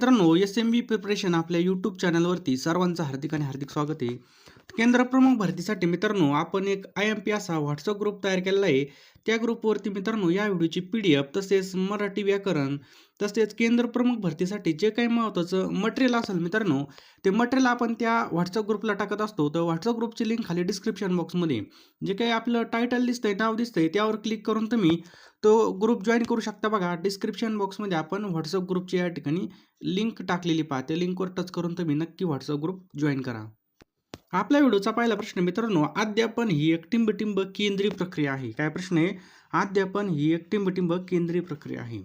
मित्रांनो S M B preparation आपल्या YouTube चॅनलवरती सर्वांचं हार्दिक आणि हार्दिक स्वागत आहे. केंद्र प्रमुख भरतीसाठी मित्रांनो आपण एक आय एम पी असा व्हॉट्सअप ग्रुप तयार केलेला आहे. त्या ग्रुपवरती मित्रांनो या व्हिडिओची पी डी एफ तसेच मराठी व्याकरण तसेच केंद्र प्रमुख भरतीसाठी जे काही महत्त्वाचं मटेरियल असेल मित्रांनो ते मटेरियल आपण त्या व्हॉट्सअप ग्रुपला टाकत असतो. तर व्हॉट्सअप ग्रुपची लिंक खाली डिस्क्रिप्शन बॉक्समध्ये जे काही आपलं टायटल दिसतंय नाव दिसतंय त्यावर क्लिक करून तुम्ही तो ग्रुप जॉईन करू शकता बघा. डिस्क्रिप्शन बॉक्समध्ये आपण व्हॉट्सअप ग्रुपची या ठिकाणी लिंक टाकलेली पहा. त्या लिंकवर टच करून तुम्ही नक्की व्हॉट्सअप ग्रुप जॉईन करा. आपल्या व्हिडिओचा पहिला प्रश्न मित्रांनो अध्यापन ही एक टिंबटिंब केंद्रीय प्रक्रिया आहे. काय प्रश्न आहे? अध्यापन ही एक टिंबटिंब केंद्रीय प्रक्रिया आहे.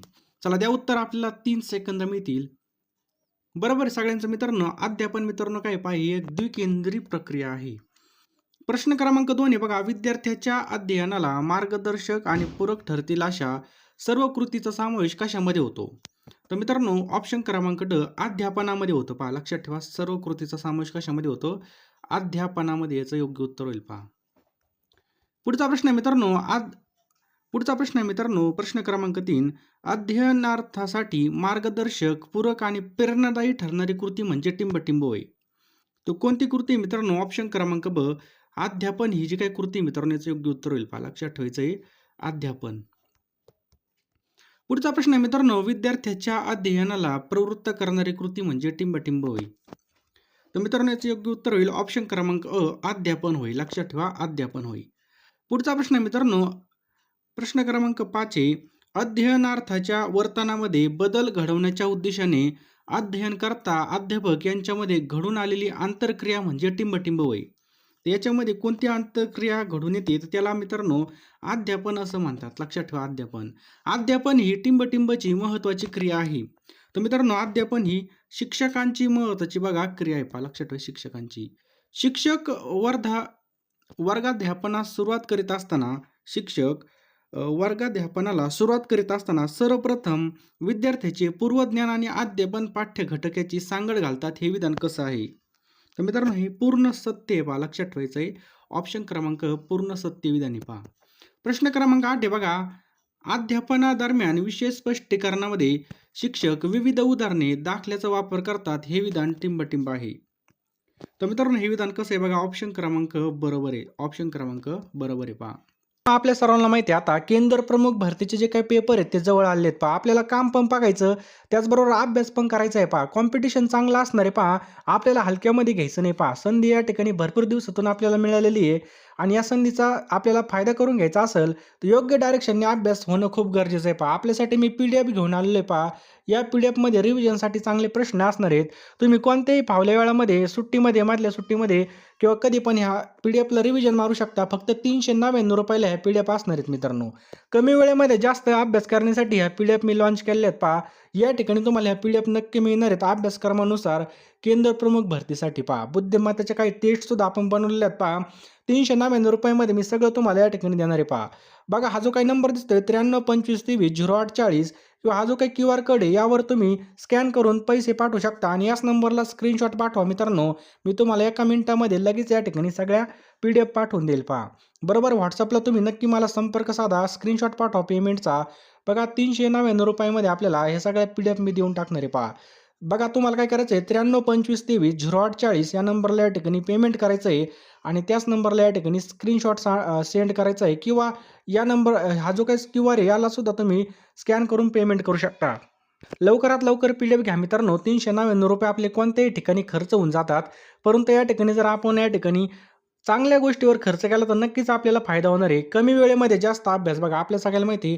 चला द्या उत्तर आपल्याला तीन सेकंद मिळतील. बरोबर सगळ्यांचं मित्रांनो अध्यापन मित्रांनो काय पहा ही एक द्विकेंद्री प्रक्रिया आहे. प्रश्न क्रमांक दोन आहे बघा विद्यार्थ्याच्या अध्ययनाला मार्गदर्शक आणि पूरक ठरतील अशा सर्व कृतीचा समावेश कशामध्ये होतो? तर मित्रांनो ऑप्शन क्रमांक ड अध्यापनामध्ये होतं. पहा लक्षात ठेवा सर्व कृतीचा समावेश कशामध्ये होतो? अध्यापनामध्ये याचं योग्य उत्तर होईल पहा. पुढचा प्रश्न आहे मित्रांनो आद पुढचा प्रश्न आहे मित्रांनो प्रश्न क्रमांक तीन अध्ययनार्थासाठी मार्गदर्शक पूरक आणि प्रेरणादायी ठरणारी कृती म्हणजे टिंबटिंब होय. तो कोणती कृती मित्रांनो? ऑप्शन क्रमांक ब अध्यापन. ही जी काही कृती मित्रांनो याचं योग्य उत्तर होईल पहा. लक्षात ठेवायचं आहे अध्यापन. पुढचा प्रश्न आहे मित्रांनो विद्यार्थ्याच्या अध्ययनाला प्रवृत्त करणारी कृती म्हणजे टिंबटिंब होय. तर मित्रांनो याचं योग्य उत्तर होईल. ऑप्शन क्रमांक अ अध्यापन होय. लक्षात ठेवा अध्यापन होय. पुढचा प्रश्न मित्रांनो प्रश्न क्रमांक पाच आहे अध्ययनार्थाच्या वर्तनामध्ये बदल घडवण्याच्या उद्देशाने अध्ययन करता अध्यापक यांच्यामध्ये घडून आलेली आंतरक्रिया म्हणजे टिंबटिंब होय. तर याच्यामध्ये कोणती आंतरक्रिया घडून येते? तर त्याला मित्रांनो अध्यापन असं म्हणतात. लक्षात ठेवा अध्यापन. अध्यापन ही टिंबटिंबची महत्त्वाची क्रिया आहे. तर मित्रांनो अध्यापन ही शिक्षकांची महत्त्वाची बघा क्रिया आहे पहा लक्षात ठेवा शिक्षकांची. शिक्षक वर्धा वर्गाध्यापनास सुरुवात करीत असताना शिक्षक वर्गाध्यापनाला सुरुवात करीत असताना सर्वप्रथम विद्यार्थ्याचे पूर्वज्ञान आणि अध्यापन पाठ्य घटकाची सांगड घालतात हे विधान कसं आहे? तर मित्रांनो हे पूर्ण सत्य आहे पहा. लक्षात ठेवायचं आहे. ऑप्शन क्रमांक पूर्ण सत्य विधान आहे पहा. प्रश्न क्रमांक आठ आहे बघा. अध्यापनादरम्यान विषय स्पष्टीकरणामध्ये शिक्षक विविध उदाहरणे दाखल्याचा वापर करतात हे विधान टिंबटिंब आहे. तर मित्रांनो हे विधान कसं आहे बघा ऑप्शन क्रमांक बरोबर आहे. ऑप्शन क्रमांक बरोबर आहे पहा. आपल्या सर्वांना माहिती आहे आता केंद्र प्रमुख भरतीचे जे काही पेपर आहेत ते जवळ आले आहेत पहा. आपल्याला काम पण बघायचं त्याचबरोबर अभ्यास पण करायचा आहे पहा. कॉम्पिटिशन चांगलं असणार आहे पहा. आपल्याला हलक्यामध्ये घ्यायचं नाही पहा. संधी या ठिकाणी भरपूर दिवसातून आपल्याला मिळालेली आहे. आणि या संधीचा आपल्याला फायदा करून घ्यायचा असेल तर योग्य डायरेक्शनने अभ्यास होणं खूप गरजेचं आहे पहा. आपल्यासाठी मी पी डी एफ घेऊन आलेलो आहे पहा. या पी डी एफमध्ये रिव्हिजनसाठी चांगले प्रश्न असणार आहेत. तुम्ही कोणत्याही फावल्या वेळामध्ये सुट्टीमध्ये मधल्या सुट्टीमध्ये किंवा कधी पण ह्या पी डी एफला रिव्हिजन मारू शकता. फक्त तीनशे नव्याण्णव रुपयाला ह्या पी डी एफ असणार आहेत मित्रांनो. कमी वेळेमध्ये जास्त अभ्यास करण्यासाठी ह्या पी डी एफ मी लॉन्च केल्या आहेत पहा. या ठिकाणी तुम्हाला ह्या पी डी एफ नक्की मिळणार आहेत. अभ्यासक्रमानुसार केंद्र प्रमुख भरतीसाठी पहा. बुद्धिमत्ताच्या काही टेस्टसुद्धा आपण बनवलेल्या आहेत पहा. तीनशे नव्याण्णव रुपयामध्ये मी सगळं तुम्हाला या ठिकाणी देणार आहे पहा. बघा हा जो काही नंबर दिसतोय त्र्याण्णव पंचवीस तेवीस झिरो आठ चाळीस किंवा हा जो काही क्यू आर कोड आहे यावर तुम्ही स्कॅन करून पैसे पाठवू शकता. आणि याच नंबरला स्क्रीनशॉट पाठवा मित्रांनो. मी तुम्हाला एका मिनिटामध्ये लगेच या ठिकाणी सगळ्या पी डी एफ पाठवून देईल पहा. बरोबर? व्हॉट्सअपला तुम्ही नक्की मला संपर्क साधा. स्क्रीनशॉट पाठवा पेमेंटचा बघा तीनशे नव्याण्णव रुपयामध्ये आपल्याला हे सगळ्या पी डी एफ मी देऊन टाकणार आहे पहा. बघा तुम्हाला काय करायचं आहे त्र्याण्णव पंचवीस तेवीस झिरो आठ चाळीस या नंबरला या ठिकाणी पेमेंट करायचं आहे आणि त्याच नंबरला या ठिकाणी स्क्रीनशॉट सा सेंड करायचा आहे किंवा या नंबर हा जो काही क्यू आर आहे यालासुद्धा तुम्ही स्कॅन करून पेमेंट करू शकता. लवकरात लवकर पी डी एफ घ्या मित्रांनो. तीनशे नव्याण्णव रुपये आपले कोणत्याही ठिकाणी खर्च होऊन जातात. परंतु या ठिकाणी जर आपण या ठिकाणी चांगल्या गोष्टीवर खर्च केला तर नक्कीच आपल्याला फायदा होणार आहे. कमी वेळेमध्ये जास्त अभ्यास. बघा आपल्या सगळ्याला माहिती आहे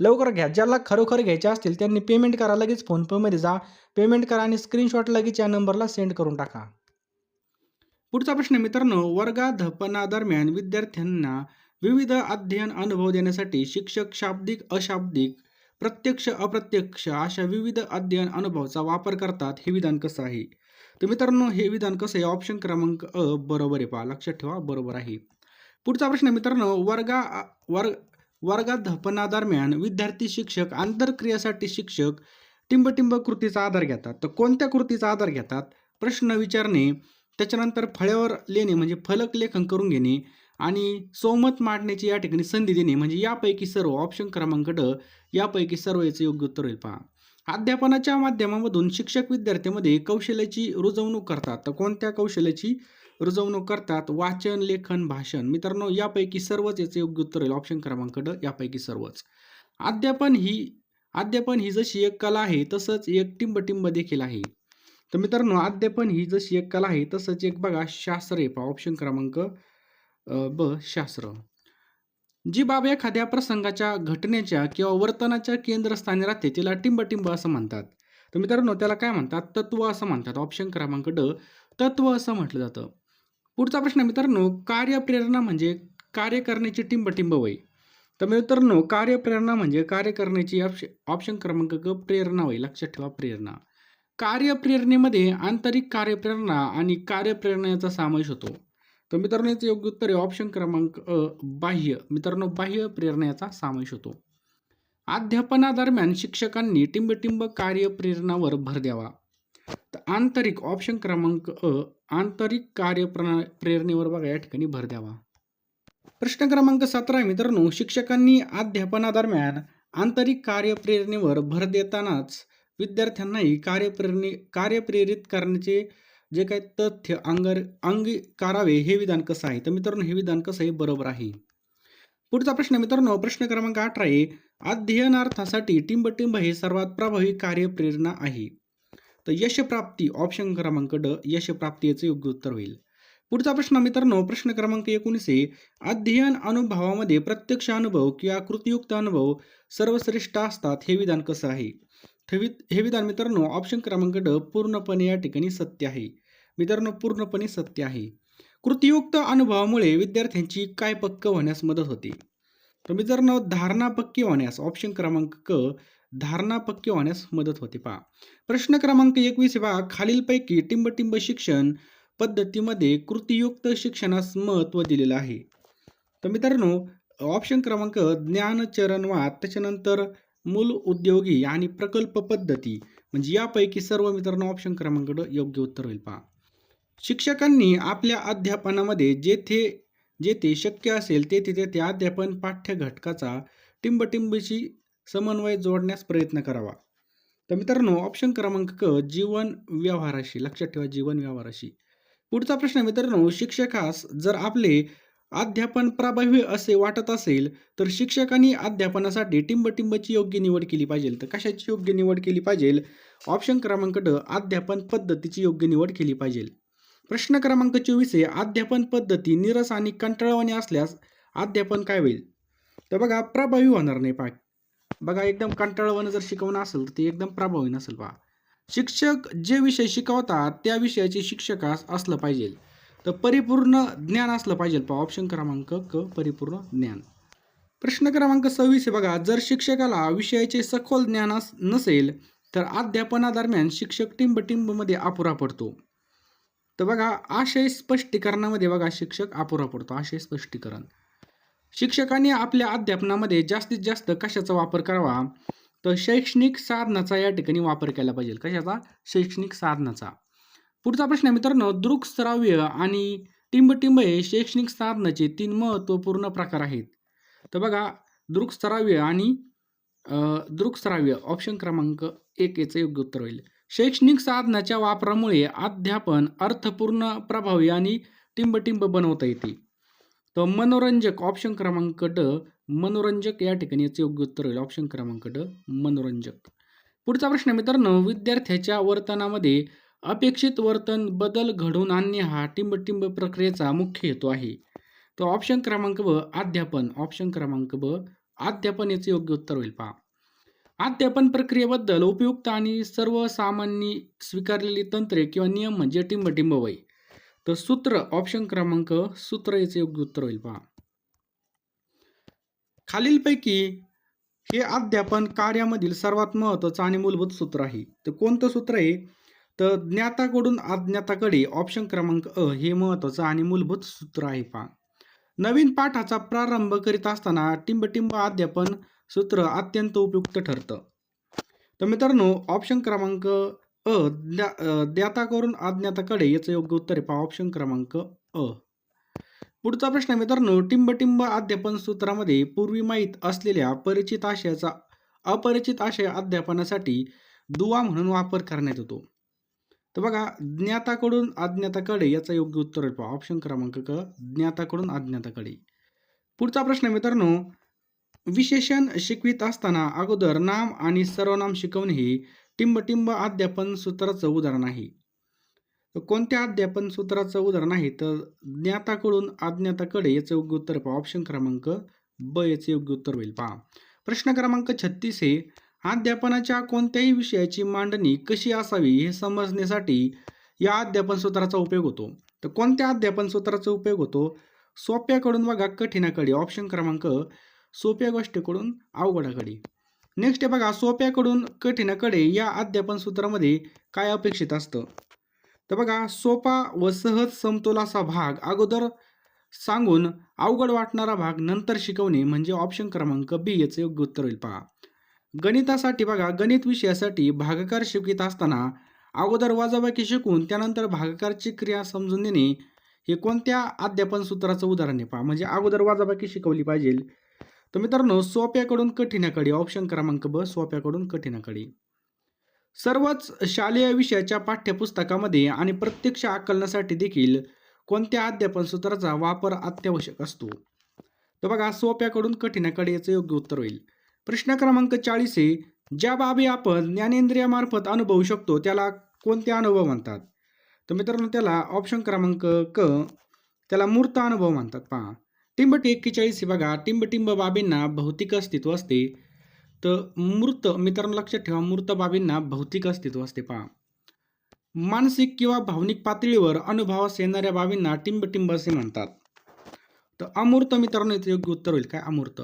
लवकर घ्या. ज्याला खरोखर घ्यायचे असतील त्यांनी पेमेंट करा लगेच फोनपेमध्ये जा. पेमेंट करा आणि स्क्रीनशॉट लगेच या नंबरला सेंड करून टाका. पुढचा प्रश्न मित्रांनो वर्गाधपनादरम्यान विद्यार्थ्यांना विविध अध्ययन अनुभव देण्यासाठी शिक्षक शाब्दिक अशाब्दिक प्रत्यक्ष अप्रत्यक्ष अशा विविध अध्ययन अनुभवाचा वापर करतात. हे विधान कसं आहे? तर मित्रांनो हे विधान कसं आहे? ऑप्शन क्रमांक अ बरोबर आहे पहा. लक्षात ठेवा बरोबर आहे. पुढचा प्रश्न मित्रांनो वर्गा वर्ग वर्गाध्यापनादरम्यान विद्यार्थी शिक्षक आंतरक्रियासाठी शिक्षक टिंबटिंब कृतीचा आधार घेतात. तर कोणत्या कृतीचा आधार घेतात? प्रश्न विचारणे त्याच्यानंतर फळ्यावर लेणे म्हणजे फलक लेखन करून घेणे आणि सोमत मांडण्याची या ठिकाणी संधी देणे म्हणजे यापैकी सर्व ऑप्शन क्रमांक ड यापैकी सर्व याचं योग्य उत्तर होईल पहा. अध्यापनाच्या माध्यमामधून शिक्षक विद्यार्थ्यांमध्ये कौशल्याची रुजवणूक करतात. तर कोणत्या कौशल्याची? रुजवणूक करतात वाचन लेखन भाषण. मित्रांनो यापैकी सर्वच याचे योग्य उत्तर होईल ऑप्शन क्रमांक ड यापैकी सर्वच. अध्यापन ही अध्यापन ही जशी एक कला आहे तसंच एक टिंबटिंब देखील आहे. तर मित्रांनो अध्यापन ही जशी एक कला आहे तसंच एक बघा शास्त्र आहे. पहा ऑप्शन क्रमांक ब शास्त्र. जी बाब एखाद्या प्रसंगाच्या घटनेच्या किंवा वर्तनाच्या केंद्रस्थानी राहते तिला टिंबटिंब असं म्हणतात. तर मित्रांनो त्याला काय म्हणतात? तत्व असं म्हणतात. ऑप्शन क्रमांक ड तत्व असं म्हटलं जातं. पुढचा प्रश्न मित्रांनो कार्यप्रेरणा म्हणजे कार्य करण्याची टिंबटिंब वय. तर मित्रांनो कार्यप्रेरणा म्हणजे कार्य करण्याची ऑप्शन क्रमांक ग प्रेरणा होय लक्षात ठेवा प्रेरणा. कार्यप्रेरणेमध्ये आंतरिक कार्यप्रेरणा आणि कार्यप्रेरणा समावेश होतो. तर मित्रांनो याचं योग्य उत्तर आहे ऑप्शन क्रमांक अ बाह्य. मित्रांनो बाह्य प्रेरणेचा समावेश होतो. अध्यापनादरम्यान शिक्षकांनी टिंबटिंब कार्यप्रेरणावर भर द्यावा. तर आंतरिक ऑप्शन क्रमांक अ आंतरिक कार्यप्रणा प्रेरणेवर बघा या ठिकाणी भर द्यावा. प्रश्न क्रमांक सतरा आहे मित्रांनो. शिक्षकांनी अध्यापनादरम्यान आंतरिक कार्यप्रेरणेवर भर देतानाच विद्यार्थ्यांनाही कार्यप्रेरणे कार्यप्रेरित करण्याचे जे काही तथ्य अंगर अंगीकारावे हे विधान कसं आहे? तर मित्रांनो हे विधान कसं आहे? बरोबर आहे. पुढचा प्रश्न मित्रांनो. प्रश्न क्रमांक अठरा आहे. अध्ययनार्थासाठी टिंबटिंब हे सर्वात प्रभावी कार्यप्रेरणा आहे. तर यशप्राप्ती ऑप्शन क्रमांक ड यशप्राप्तीचं योग्य उत्तर होईल. पुढचा प्रश्न मित्रांनो प्रश्न क्रमांक एकोणीस आहे अध्ययन अनुभवामध्ये प्रत्यक्ष अनुभव किंवा कृतीयुक्त अनुभव सर्वश्रेष्ठ असतात हे विधान कसं आहे? हे हे विधान मित्रांनो ऑप्शन क्रमांक ड पूर्णपणे या ठिकाणी सत्य आहे. मित्रांनो पूर्णपणे सत्य आहे. कृतीयुक्त अनुभवामुळे विद्यार्थ्यांची काय पक्क होण्यास मदत होते? तर मित्रांनो धारणा पक्की होण्यास ऑप्शन क्रमांक क धारणा पक्की होण्यास मदत होते. पहा. प्रश्न क्रमांक एकवीस पहा खालीलपैकी टिंबटिंब शिक्षण पद्धतीमध्ये कृतीयुक्त शिक्षणास महत्त्व दिलेलं आहे. तर मित्रांनो ऑप्शन क्रमांक ज्ञानचरणवाद त्याच्यानंतर मूल उद्योगी आणि प्रकल्प पद्धती. म्हणजे यापैकी सर्व मित्रांनो ऑप्शन क्रमांक योग्य उत्तर होईल. पहा. शिक्षकांनी आपल्या अध्यापनामध्ये जेथे जेथे शक्य असेल तेथे तेथे अध्यापन पाठ्य घटकाचा टिंबटिंबशी समन्वय जोडण्यास प्रयत्न करावा. तर मित्रांनो ऑप्शन क्रमांक क जीवन व्यवहाराशी लक्षात ठेवा जीवन व्यवहाराशी. पुढचा प्रश्न मित्रांनो शिक्षकास जर आपले अध्यापन प्रभावी असे वाटत असेल तर शिक्षकांनी अध्यापनासाठी टिंबटिंबची योग्य निवड केली पाहिजे. तर कशाची योग्य निवड केली पाहिजे? ऑप्शन क्रमांक ड अध्यापन पद्धतीची योग्य निवड केली पाहिजे. प्रश्न क्रमांक चोवीस आहे अध्यापन पद्धती निरस आणि कंटाळवाणी असल्यास अध्यापन काय होईल? तर बघा प्रभावी होणार नाही पा बघा एकदम कंटाळवाणं जर शिकवणं असेल तर ते एकदम प्रभावी नसेल पहा. शिक्षक जे विषय शिकवतात त्या विषयाचे शिक्षकास असलं पाहिजे. तर परिपूर्ण ज्ञान असलं पाहिजे पहा. ऑप्शन क्रमांक क परिपूर्ण ज्ञान. प्रश्न क्रमांक सव्वीस आहे बघा. जर शिक्षकाला विषयाचे सखोल ज्ञान अस- नसेल तर अध्यापनादरम्यान शिक्षक टिंबटिंबमध्ये अपुरा पडतो. तर बघा आशय स्पष्टीकरणामध्ये बघा शिक्षक अपुरा पडतो. आशय स्पष्टीकरण. शिक्षकांनी आपल्या अध्यापनामध्ये जास्तीत जास्त कशाचा वापर करावा? तर शैक्षणिक साधनाचा या ठिकाणी वापर केला पाहिजे. कशाचा? शैक्षणिक साधनाचा. पुढचा प्रश्न आहे मित्रांनो दृकश्राव्य आणि टिंबटिंब हे शैक्षणिक साधनाचे तीन महत्त्वपूर्ण प्रकार आहेत. तर बघा दृकश्राव्य आणि दृकश्राव्य ऑप्शन क्रमांक एक याचं योग्य उत्तर होईल. शैक्षणिक साधनाच्या वापरामुळे अध्यापन अर्थपूर्ण प्रभावी आणि टिंबटिंब बनवता येते. तर मनोरंजक ऑप्शन क्रमांक ड मनोरंजक या ठिकाणी याचं योग्य उत्तर होईल. ऑप्शन क्रमांक ड मनोरंजक. पुढचा प्रश्न मित्रांनो विद्यार्थ्याच्या वर्तनामध्ये अपेक्षित वर्तन बदल घडवून आणणे हा टिंबटिंब प्रक्रियेचा मुख्य हेतू आहे. तर ऑप्शन क्रमांक ब अध्यापन. ऑप्शन क्रमांक ब अध्यापन याचे योग्य उत्तर होईल. पहा. अध्यापन प्रक्रियेबद्दल उपयुक्त आणि सर्वसामान्य स्वीकारलेली तंत्रे किंवा नियम म्हणजे टिंबटिंब वय. तर सूत्र ऑप्शन क्रमांक सूत्र याचे योग्य उत्तर होईल पहा. खालीलपैकी हे अध्यापन कार्यामधील सर्वात महत्त्वाचं आणि मूलभूत सूत्र आहे. तर कोणतं सूत्र आहे? तर ज्ञाताकडून अज्ञाताकडे ऑप्शन क्रमांक अ हे महत्त्वाचं आणि मूलभूत सूत्र आहे पहा. नवीन पाठाचा प्रारंभ करीत असताना टिंबटिंब अध्यापन सूत्र अत्यंत उपयुक्त ठरतं. तर मित्रांनो ऑप्शन क्रमांक अ ज्ञा अ, ज्ञाताकडून अज्ञाताकडे याचं योग्य उत्तर आहे. पहा ऑप्शन क्रमांक अ. पुढचा प्रश्न आहे मित्रांनो टिंबटिंब अध्यापन सूत्रामध्ये पूर्वी माहीत असलेल्या परिचित आशयाचा अपरिचित आशय अध्यापनासाठी दुवा म्हणून वापर करण्यात येतो. तर बघा ज्ञाताकडून अज्ञाताकडे याचं योग्य उत्तर आहे. पहा ऑप्शन क्रमांक क ज्ञाताकडून अज्ञाताकडे पुढचा प्रश्न आहे मित्रांनो विशेषण शिकवित असताना अगोदर नाम आणि सर्वनाम शिकवणे हे टिंबटिंब अध्यापन सूत्राचं उदाहरण आहे. तर कोणत्या अध्यापन सूत्राचं उदाहरण आहे? तर ज्ञाताकडून अज्ञाताकडे याचं योग्य उत्तर पहा. ऑप्शन क्रमांक ब याचे योग्य उत्तर होईल. पहा. प्रश्न क्रमांक छत्तीस हे अध्यापनाच्या कोणत्याही विषयाची मांडणी कशी असावी हे समजण्यासाठी या अध्यापन सूत्राचा उपयोग होतो. तर कोणत्या अध्यापन सूत्राचा उपयोग होतो? सोप्याकडून बघा कठीणाकडे. ऑप्शन क्रमांक सोप्या गोष्टीकडून अवघडाकडे. नेक्स्ट आहे बघा सोप्याकडून कठीणाकडे या अध्यापन सूत्रामध्ये काय अपेक्षित असतं? तर बघा सोपा व सहज समतोलाचा भाग अगोदर सांगून अवघड वाटणारा भाग नंतर शिकवणे म्हणजे ऑप्शन क्रमांक बी याचं योग्य उत्तर होईल पहा. गणितासाठी बघा गणित विषयासाठी भागाकार शिकवित असताना अगोदर वाजाबाकी शिकून त्यानंतर भागाकारची क्रिया समजून देणे हे कोणत्या अध्यापन सूत्राचं उदाहरण आहे पहा. म्हणजे अगोदर वाजाबाकी शिकवली पाहिजे. तर मित्रांनो सोप्याकडून कठीणाकडे ऑप्शन क्रमांक ब सोप्याकडून कठीणाकडे सर्वच शालेय विषयाच्या पाठ्यपुस्तकामध्ये आणि प्रत्यक्ष आकलनासाठी देखील कोणत्या अध्यापन सूत्राचा वापर अत्यावश्यक असतो? तर बघा सोप्याकडून कठीणाकडे याचं योग्य उत्तर होईल. प्रश्न क्रमांक चाळीस आहे ज्या बाबी आपण ज्ञानेंद्रियामार्फत अनुभवू शकतो त्याला कोणते अनुभव म्हणतात? तर मित्रांनो त्याला ऑप्शन क्रमांक क त्याला मूर्त अनुभव म्हणतात. पहा. टिंबटी एक्केचाळीस हे बघा टिंबटिंब बाबींना भौतिक अस्तित्व असते. तर मूर्त मित्रांनो लक्षात ठेवा मूर्त बाबींना भौतिक अस्तित्व असते पहा. मानसिक किंवा भावनिक पातळीवर अनुभवास येणाऱ्या बाबींना टिंबटिंब असे म्हणतात. तर अमूर्त मित्रांनो इथे योग्य उत्तर होईल. काय अमूर्त?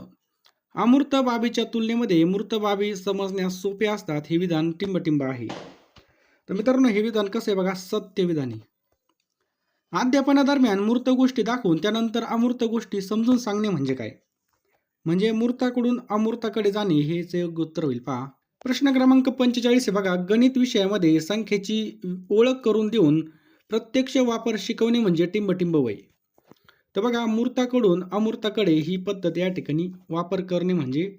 अमूर्त बाबीच्या तुलनेमध्ये मूर्त बाबी समजण्यास सोपे असतात हे विधान टिंबटिंब आहे. तर मित्रांनो हे विधान कसं आहे बघा सत्य विधान आहे अध्यापनादरम्यान मूर्त गोष्टी दाखवून त्यानंतर अमूर्त गोष्टी समजून सांगणे म्हणजे काय? म्हणजे मूर्ताकडून अमूर्ताकडे जाणे हेच योग्य उत्तर होईल. पहा. प्रश्न क्रमांक पंचेचाळीस बघा. गणित विषयामध्ये संख्येची ओळख करून देऊन प्रत्यक्ष वापर शिकवणे म्हणजे टिंबटिंब वय. तर बघा मूर्ताकडून अमूर्ताकडे ही पद्धत या ठिकाणी वापर करणे म्हणजे